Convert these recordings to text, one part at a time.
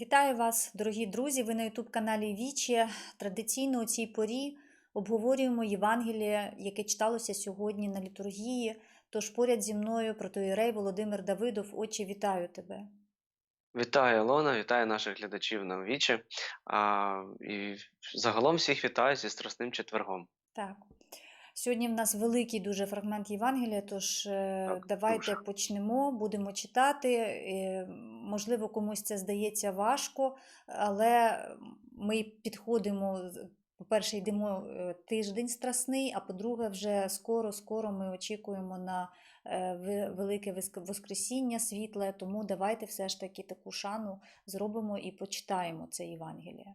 Вітаю вас, дорогі друзі! Ви на Ютуб-каналі Вічі. Традиційно у цій порі обговорюємо Євангеліє, яке читалося сьогодні на літургії. Тож поряд зі мною протоїрей Володимир Давидов. Отче, вітаю тебе. Вітаю, Ілона, вітаю наших глядачів на Вічі. А, і загалом всіх вітаю зі Страсним четвергом. Так. Сьогодні в нас великий дуже фрагмент Євангелія, тож е, Так, давайте дуже. почнемо, будемо читати. Е, Можливо, комусь це здається важко, але ми підходимо, по-перше, йдемо е, тиждень страсний, а по-друге, вже скоро-скоро ми очікуємо на велике Воскресіння світле, тому давайте все ж таки таку шану зробимо і почитаємо це Євангеліє.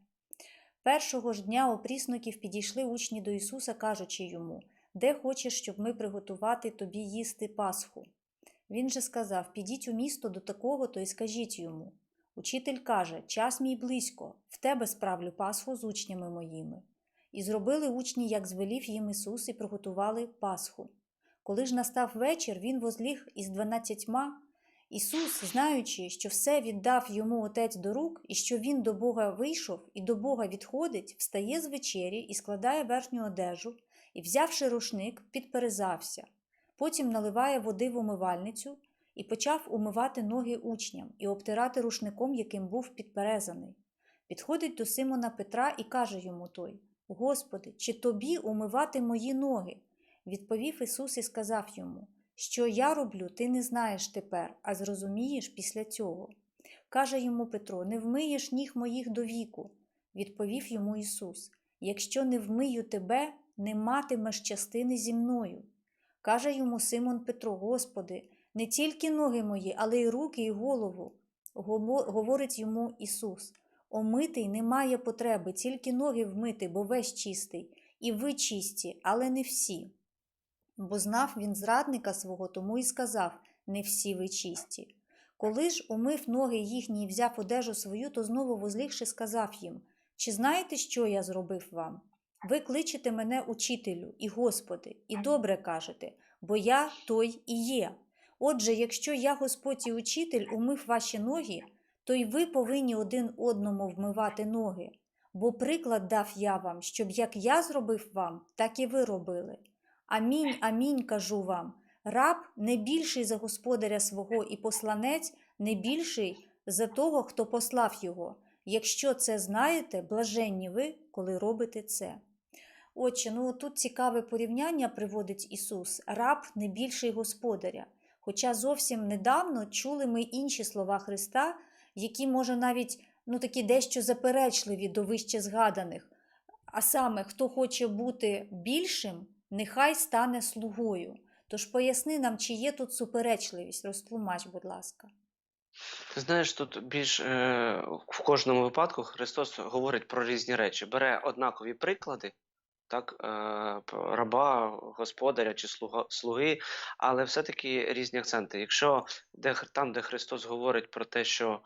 Першого ж дня опрісників підійшли учні до Ісуса, кажучи йому, де хочеш, щоб ми приготувати тобі їсти Пасху? Він же сказав: Підіть у місто до такого, то й скажіть йому. Учитель каже: Час мій близько, в тебе справлю Пасху з учнями моїми. І зробили учні, як звелів їм Ісус, і приготували Пасху. Коли ж настав вечір, він возліг із дванадцятьма. Ісус, знаючи, що все віддав йому Отець до рук, і що він до Бога вийшов і до Бога відходить, встає з вечері і складає верхню одежу, і, взявши рушник, підперезався. Потім наливає води в умивальницю і почав умивати ноги учням і обтирати рушником, яким був підперезаний. Підходить до Симона Петра і каже йому той: Господи, чи тобі умивати мої ноги? Відповів Ісус і сказав йому: Що я роблю, ти не знаєш тепер, а зрозумієш після цього. Каже йому Петро: Не вмиєш ніг моїх до віку. Відповів йому Ісус: Якщо не вмию тебе, не матимеш частини зі мною. Каже йому Симон Петро: Господи, не тільки ноги мої, але й руки і голову. Говорить йому Ісус: Омитий немає потреби, тільки ноги вмити, бо весь чистий, і ви чисті, але не всі. Бо знав він зрадника свого, тому і сказав: Не всі ви чисті. Коли ж умив ноги їхні і взяв одежу свою, то знову возлігши, сказав їм: Чи знаєте, що я зробив вам? Ви кличете мене учителю і Господи, і добре кажете, бо я той і є. Отже, якщо я Господь і учитель умив ваші ноги, то й ви повинні один одному вмивати ноги. Бо приклад дав я вам, щоб як я зробив вам, так і ви робили. Амінь, амінь, кажу вам. Раб не більший за господаря свого, і посланець не більший за того, хто послав його. Якщо це знаєте, блаженні ви, коли робите це. Отче, ну тут цікаве порівняння приводить Ісус. Раб не більший господаря. Хоча зовсім недавно чули ми інші слова Христа, які, може, навіть ну, такі дещо заперечливі до вище згаданих. А саме, хто хоче бути більшим, нехай стане слугою. Тож поясни нам, чи є тут суперечливість, розтлумач, будь ласка. Ти знаєш, тут більш е, в кожному випадку Христос говорить про різні речі. Бере однакові приклади, так, е, раба, господаря чи слуги, але все-таки різні акценти. Якщо де, там, де Христос говорить про те, що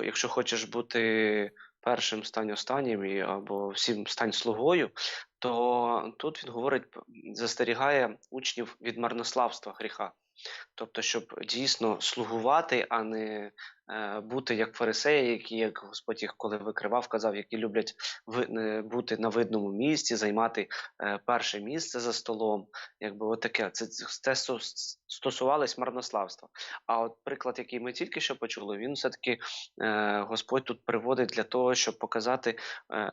якщо хочеш бути першим, стань останнім, і, або всім стань слугою, то тут він говорить, застерігає учнів від марнославства гріха. Тобто, щоб дійсно слугувати, а не бути як фарисеї, які, як Господь їх коли викривав, казав, які люблять е, бути на видному місці, займати е, перше місце за столом. Якби от таке. Це, це стосувалось марнославства. А от приклад, який ми тільки що почули, він все-таки е, Господь тут приводить для того, щоб показати, е,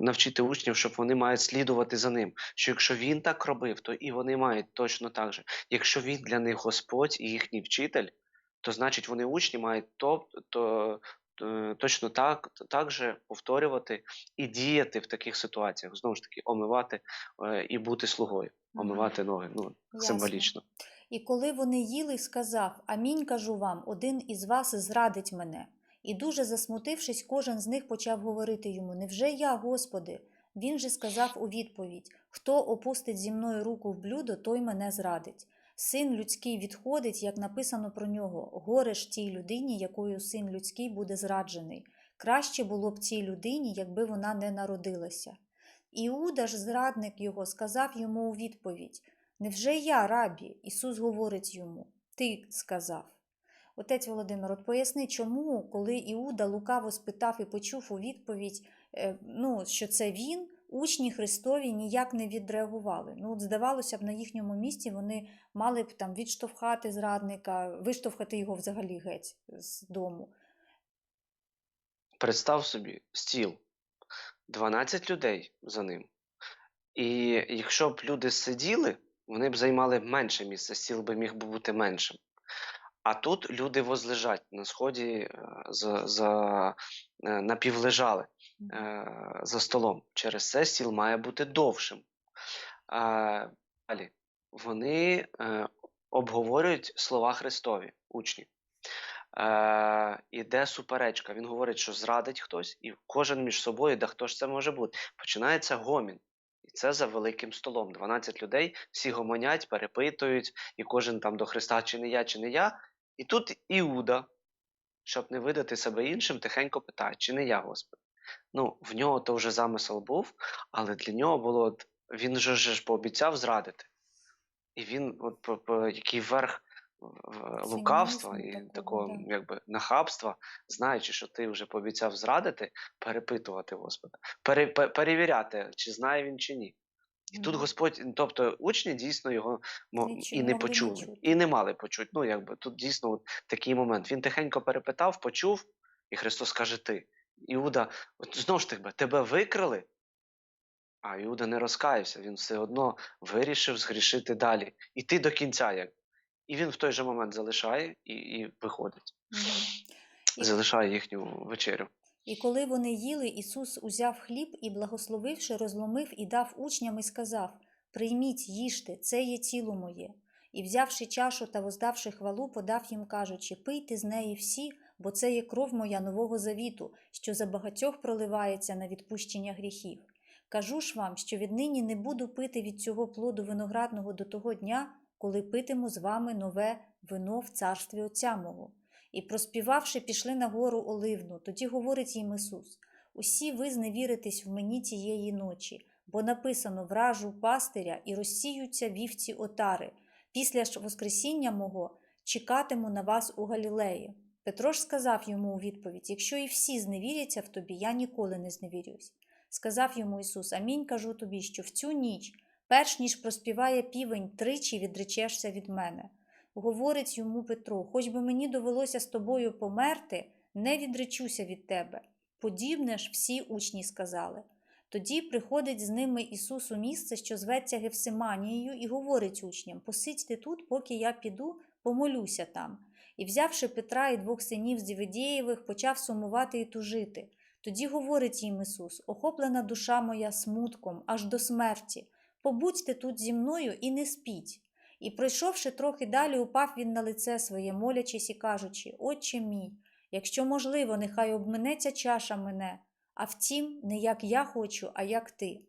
навчити учнів, щоб вони мають слідувати за ним. Що якщо він так робив, то і вони мають точно так же. Якщо він для них Господь і їхній вчитель, то значить вони учні мають то, то, е, точно так, так же повторювати і діяти в таких ситуаціях. Знову ж таки, омивати е, і бути слугою, омивати ноги. Ну, Ясно. символічно. І коли вони їли, сказав: Амінь кажу вам, один із вас зрадить мене. І дуже засмутившись, кожен з них почав говорити йому: Невже я, Господи? Він же сказав у відповідь: Хто опустить зі мною руку в блюдо, той мене зрадить. Син людський відходить, як написано про нього: горе ж тій людині, якою син людський буде зраджений. Краще було б цій людині, якби вона не народилася. Іуда ж, зрадник його, сказав йому у відповідь: Невже я, рабі? Ісус говорить йому: Ти сказав. Отець Володимир, от поясни, чому, коли Іуда лукаво спитав і почув у відповідь, е, ну, що це він, учні Христові ніяк не відреагували. Ну, от здавалося б, на їхньому місці вони мали б там відштовхати зрадника, виштовхати його взагалі геть з дому. Представ собі стіл, 12 людей за ним. І якщо б люди сиділи, вони б займали менше місце, стіл би міг бути меншим. А тут люди возлежать на сході е, за, за, е, напівлежали е, за столом. Через це стіл має бути довшим. Далі вони обговорюють слова Христові, учні. Е, іде суперечка. Він говорить, що зрадить хтось, і кожен між собою, да хто ж це може бути. Починається гомін. І це за великим столом. 12 людей, всі гомонять, перепитують, і кожен там до Христа, чи не я, чи не я. І тут Іуда, щоб не видати себе іншим, тихенько питає, чи не я, Господи. Ну, в нього то вже замисел був, але для нього було, от, він же ж пообіцяв зрадити. І він, от, по- по- який верх лукавства і такого, такого, да. якби нахабства, знаючи, що ти вже пообіцяв зрадити, перепитувати Господа, пере, пе- перевіряти, чи знає він чи ні. І тут Господь, ну, тобто учні дійсно його мо- і не почули, і не мали почути. Ну, якби тут дійсно от такий момент. Він тихенько перепитав, почув, і Христос каже: Ти. Іуда, от знову ж таки, тебе викрали, а Іуда не розкаявся, він все одно вирішив згрішити далі. Іти до кінця. Як. І він в той же момент залишає і, і виходить, Мгм. І- залишає їхню вечерю. І коли вони їли, Ісус узяв хліб і, благословивши, розломив і дав учням і сказав: Прийміть, їжте, це є тіло моє. І, взявши чашу та воздавши хвалу, подав їм, кажучи: Пийте з неї всі, бо це є кров моя нового завіту, що за багатьох проливається на відпущення гріхів. Кажу ж вам, що віднині не буду пити від цього плоду виноградного до того дня, коли питиму з вами нове вино в царстві Отця мого. І проспівавши, пішли на гору Оливну. Тоді говорить їм Ісус: Усі ви зневіритесь в мені тієї ночі, бо написано вражу пастиря і розсіються вівці отари. Після ж Воскресіння мого чекатиму на вас у Галілеї. Петро ж сказав йому у відповідь: Якщо і всі зневіряться в тобі, я ніколи не зневірюсь. Сказав йому Ісус: Амінь кажу тобі, що в цю ніч, перш ніж проспіває півень, тричі відречешся від мене. Говорить йому Петро: Хоч би мені довелося з тобою померти, не відречуся від тебе. Подібне ж всі учні сказали. Тоді приходить з ними Ісус у місце, що зветься Гевсиманією, і говорить учням: Посидьте тут, поки я піду, помолюся там. І, взявши Петра і двох синів Зіведієвих, почав сумувати і тужити. Тоді говорить їм Ісус: Охоплена душа моя смутком аж до смерті. Побудьте тут зі мною і не спіть. І, пройшовши трохи далі, упав він на лице своє, молячись і кажучи: Отче мій, якщо можливо, нехай обминеться чаша мене, а втім, не як я хочу, а як ти.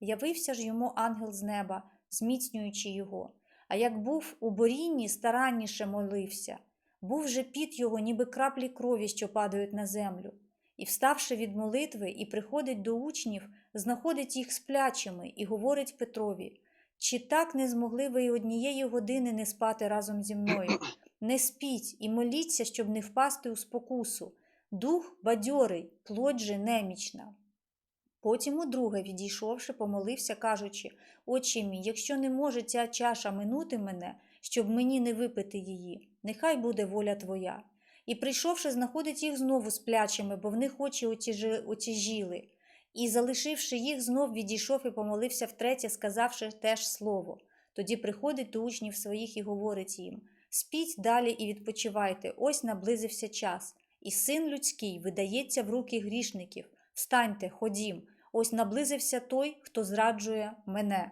Явився ж йому ангел з неба, зміцнюючи його. А як був у борінні, старанніше молився, був же піт його, ніби краплі крові, що падають на землю. І, вставши від молитви, і приходить до учнів, знаходить їх сплячими і говорить Петрові: Чи так не змогли ви й однієї години не спати разом зі мною? Не спіть і моліться, щоб не впасти у спокусу. Дух бадьорий, плоть же немічна. Потім удруге, відійшовши, помолився, кажучи: Отче мій, якщо не може ця чаша минути мене, щоб мені не випити її, нехай буде воля твоя. І, прийшовши, знаходить їх знову сплячими, бо в них очі отяжіли. І, залишивши їх, знов відійшов і помолився втретє, сказавши теж слово. Тоді приходить до учнів своїх і говорить їм: Спіть далі і відпочивайте, ось наблизився час, і син людський видається в руки грішників. Встаньте, ходім, ось наблизився той, хто зраджує мене.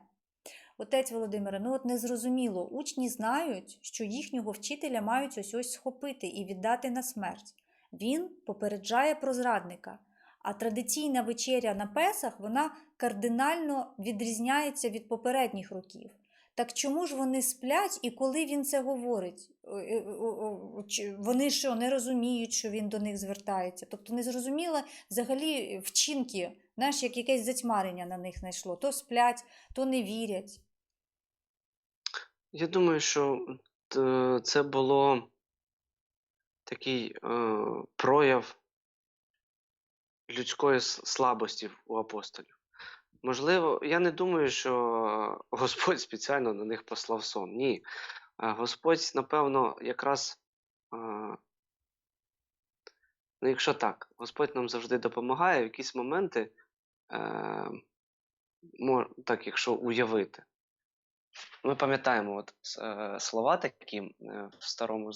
Отець Володимире, ну от незрозуміло, учні знають, що їхнього вчителя мають ось ось схопити і віддати на смерть. Він попереджає про зрадника. А традиційна вечеря на Песах вона кардинально відрізняється від попередніх років. Так чому ж вони сплять і коли він це говорить? Е, е, чи Вони що не розуміють, що він до них звертається? Тобто не зрозуміло взагалі вчинки, знаєш, як якесь затьмарення на них знайшло. То сплять, то не вірять. Я думаю, що е, це було такий е, прояв людської слабості у апостолів. Можливо, я не думаю, що Господь спеціально на них послав сон. Ні. Е, Господь, напевно, якраз. е, Ну, якщо так, Господь нам завжди допомагає в якісь моменти, е, так, якщо уявити. Ми пам'ятаємо от, е, слова такі е, в Старому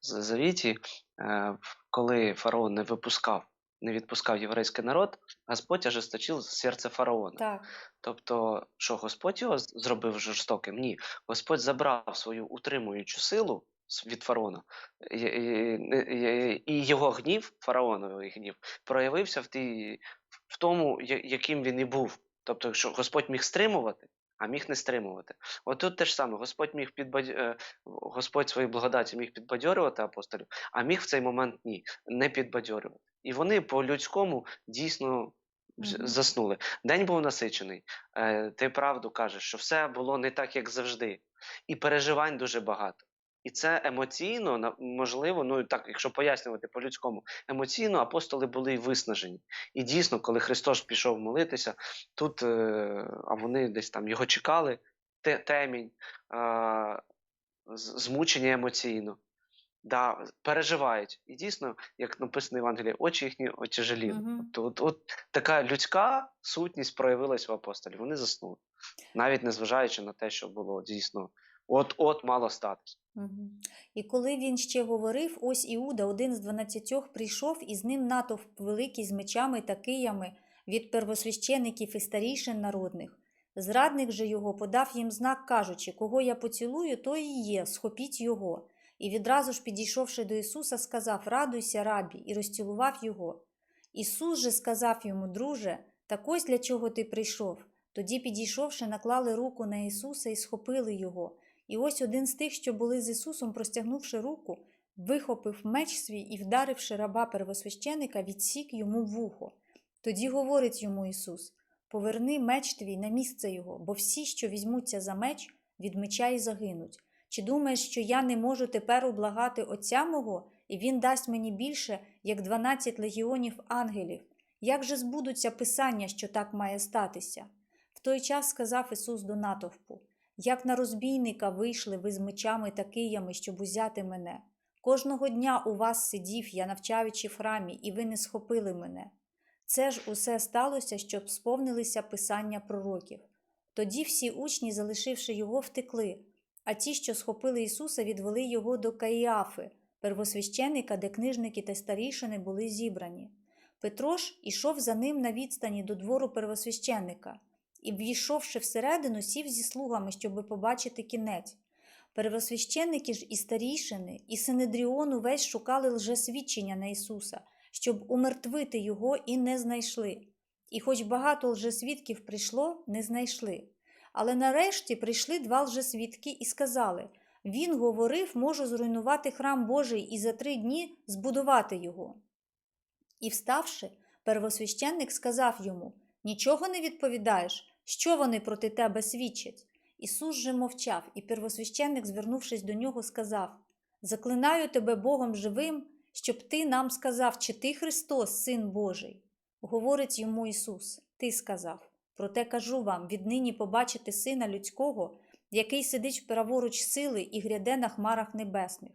Завіті, е, коли фараон не випускав, не відпускав єврейський народ, Господь ожесточив серце фараона. Так. Тобто, що Господь його зробив жорстоким? Ні. Господь забрав свою утримуючу силу від фараона, і, його гнів, фараоновий гнів, проявився в, тій, в тому, яким він і був. Тобто, якщо Господь міг стримувати, а міг не стримувати. От тут те ж саме, Господь міг підбадь... е, Господь своєю благодаті міг підбадьорювати апостолів, а міг в цей момент ні, не підбадьорювати. І вони по-людському дійсно заснули. День був насичений. Е, ти правду кажеш, що все було не так, як завжди, і переживань дуже багато. І це емоційно, можливо, ну так, якщо пояснювати по-людському, емоційно апостоли були й виснажені. І дійсно, коли Христос пішов молитися, тут, е, а вони десь там його чекали, темінь, змучені емоційно. Да, переживають. І дійсно, як написано в Євангелії, очі їхні отяжеліли. Мгм. Тобто, от, от така людська сутність проявилась в апостолів. Вони заснули, навіть незважаючи на те, що було дійсно от-от мало статись. Мгм. І коли він ще говорив, ось Іуда, один з дванадцятьох, прийшов, і з ним натовп великий з мечами та киями від первосвящеників і старішин народних. Зрадник же його подав їм знак, кажучи, кого я поцілую, то і є, схопіть його. І відразу ж, підійшовши до Ісуса, сказав Радуйся, рабі, і розцілував його. Ісус же сказав йому, друже, так ось для чого ти прийшов. Тоді, підійшовши, наклали руку на Ісуса і схопили його. І ось один з тих, що були з Ісусом, простягнувши руку, вихопив меч свій і, вдаривши раба первосвященика, відсік йому вухо. Тоді говорить йому Ісус: Поверни меч твій на місце його, бо всі, що візьмуться за меч, від меча й загинуть. Чи думаєш, що я не можу тепер ублагати Отця мого, і він дасть мені більше, як дванадцять легіонів ангелів? Як же збудуться писання, що так має статися? В той час сказав Ісус до натовпу: Як на розбійника вийшли ви з мечами та киями, щоб узяти мене. Кожного дня у вас сидів я, навчаючи в храмі, і ви не схопили мене. Це ж усе сталося, щоб сповнилися писання пророків. Тоді всі учні, залишивши його, втекли, а ті, що схопили Ісуса, відвели його до Каїафи, первосвященика, де книжники та старішини були зібрані. Петро ж ішов за ним на відстані до двору первосвященика і, ввійшовши всередину, сів зі слугами, щоби побачити кінець. Первосвященники ж і старішини, і Синедріон увесь шукали лжесвідчення на Ісуса, щоб умертвити його і не знайшли. І хоч багато лжесвідків прийшло, не знайшли. Але нарешті прийшли два лжесвідки і сказали: Він говорив, можу зруйнувати храм Божий і за три дні збудувати його. І, вставши, первосвященник сказав йому: Нічого не відповідаєш, що вони проти тебе свідчать. Ісус же мовчав, і первосвященник, звернувшись до нього, сказав: Заклинаю тебе Богом живим, щоб ти нам сказав, чи ти Христос, Син Божий. Говорить йому Ісус: Ти сказав. Проте кажу вам: віднині побачите Сина Людського, який сидить праворуч сили і гряде на хмарах небесних.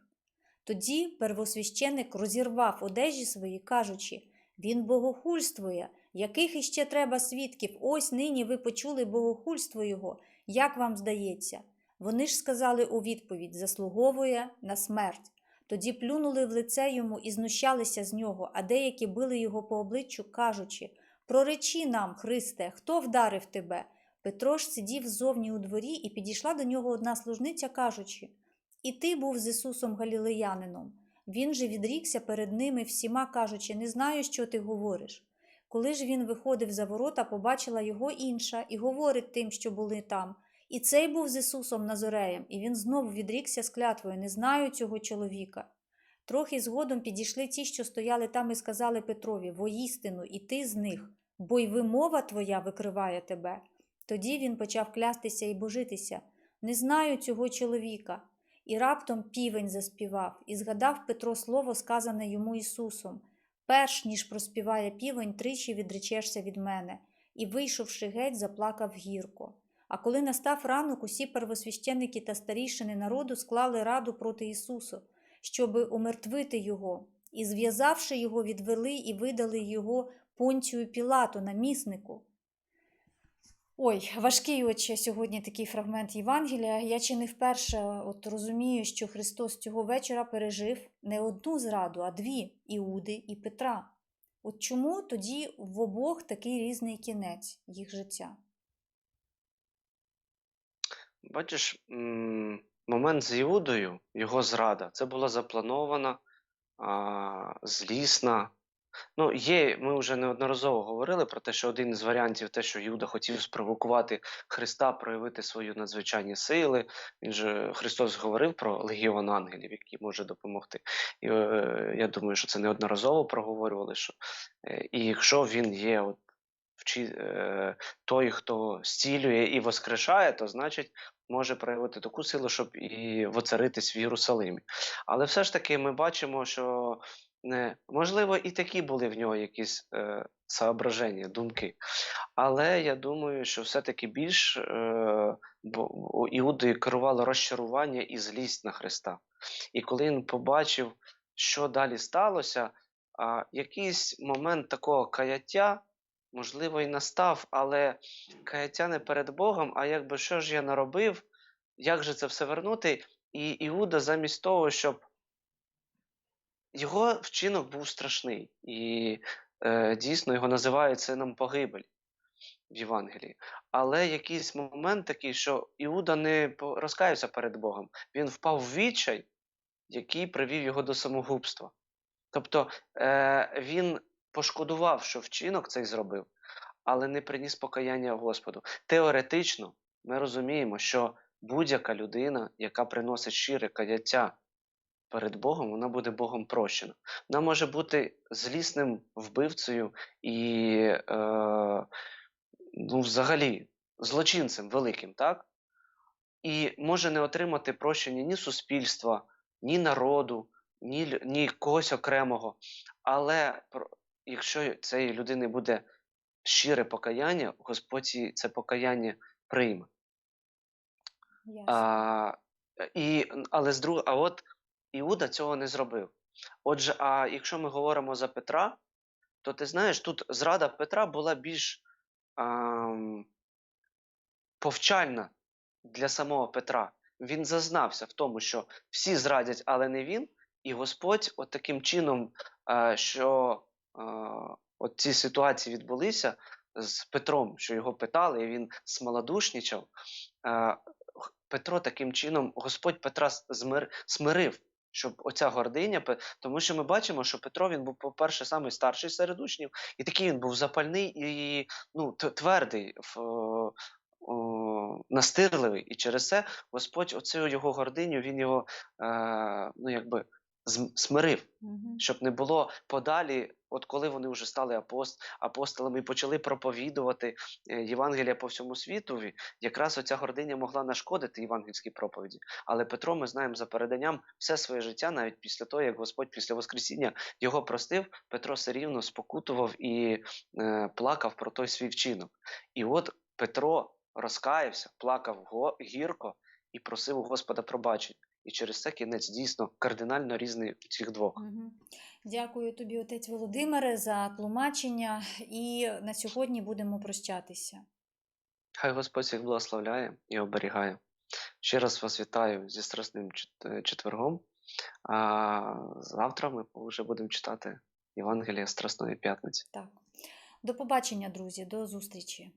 Тоді первосвященик розірвав одежі свої, кажучи: Він богохульствує, яких іще треба свідків? Ось нині ви почули богохульство його. Як вам здається? Вони ж сказали у відповідь: заслуговує на смерть. Тоді плюнули в лице йому і знущалися з нього, а деякі били його по обличчю, кажучи: Проречи нам, Христе, хто вдарив тебе? Петро ж сидів ззовні у дворі, і підійшла до нього одна служниця, кажучи: І ти був з Ісусом Галілеянином. Він же відрікся перед ними всіма, кажучи: Не знаю, що ти говориш. Коли ж він виходив за ворота, побачила його інша і говорить тим, що були там. І цей був з Ісусом Назореєм, і він знову відрікся з клятвою, не знаю цього чоловіка. Трохи згодом підійшли ті, що стояли там, і сказали Петрові: Воістину, і ти з них, бо й вимова твоя викриває тебе. Тоді він почав клястися і божитися. Не знаю цього чоловіка. І раптом півень заспівав, і згадав Петро слово, сказане йому Ісусом. Перш ніж проспіває півень, тричі відречешся від мене, і, вийшовши геть, заплакав гірко. А коли настав ранок, усі первосвященники та старішини народу склали раду проти Ісуса, щоби умертвити його, і, зв'язавши його, відвели і видали його Понтію Пілату, наміснику. Ой, важкий отче сьогодні такий фрагмент Євангелія. Я чи не вперше от розумію, що Христос цього вечора пережив не одну зраду, а дві Іуди і Петра. От чому тоді в обох такий різний кінець їх життя? Бачиш, момент з Іудою, його зрада, це була запланована, а, злісна. Ну, є, ми вже неодноразово говорили про те, що один з варіантів, те, що Іуда хотів спровокувати Христа, проявити свої надзвичайні сили. Він же Христос говорив про легіон ангелів, який може допомогти. І е, я думаю, що це неодноразово проговорювали. Що, е, і якщо він є от, вчи, е, той, хто зцілює і воскрешає, то значить може проявити таку силу, щоб і воцаритись в Єрусалимі. Але все ж таки ми бачимо, що не, можливо, і такі були в нього якісь е, соображення, думки. Але я думаю, що все-таки більш е, бо, у Іудою керувало розчарування і злість на Христа. І коли він побачив, що далі сталося, а, якийсь момент такого каяття, можливо, і настав, але каяття не перед Богом, а якби що ж я наробив, як же це все вернути? І Іуда замість того, щоб його вчинок був страшний, і е, дійсно його називають сином погибель в Євангелії. Але якийсь момент такий, що Іуда не розкаявся перед Богом, він впав в відчай, який привів його до самогубства. Тобто е, він пошкодував, що вчинок цей зробив, але не приніс покаяння Господу. Теоретично ми розуміємо, що будь-яка людина, яка приносить щире каяття перед Богом, вона буде Богом прощена. Вона може бути злісним вбивцею і, е, ну, взагалі, злочинцем великим, так? І може не отримати прощення ні суспільства, ні народу, ні, ні когось окремого. Але якщо цієї людини буде щире покаяння, Господь це покаяння прийме. Ясно. А, і, але з друг... а от Іуда цього не зробив. Отже, а якщо ми говоримо за Петра, то ти знаєш, тут зрада Петра була більш ам, повчальна для самого Петра. Він зазнався в тому, що всі зрадять, але не він. І Господь, от таким чином, а, що а, от ці ситуації відбулися з Петром, що його питали, і він смолодушнічав. Петро таким чином, Господь Петра змир, смирив, щоб оця гординя, тому що ми бачимо, що Петро він був, по-перше, самий старший серед учнів, і такий він був запальний і ну, твердий, в, о, о, настирливий. І через це Господь оцю його гординю, він його е, ну, якби смирив щоб не було подалі, от коли вони вже стали апост, апостолами і почали проповідувати е, Євангелія по всьому світові, якраз оця гординя могла нашкодити євангельській проповіді. Але Петро, ми знаємо за переданням, все своє життя, навіть після того, як Господь після Воскресіння його простив, Петро все рівно спокутував і е, плакав про той свій вчинок. І от Петро розкаявся, плакав гірко і просив у Господа пробачення. І через це кінець дійсно кардинально різний у цих двох. Мгм. Дякую тобі, отець Володимире, за тлумачення. І на сьогодні будемо прощатися. Хай Господь всіх благословляє і оберігає. Ще раз вас вітаю зі Страсним е, четвергом. А завтра ми вже будемо читати Євангелія Страсної п'ятниці. Так. До побачення, друзі, до зустрічі.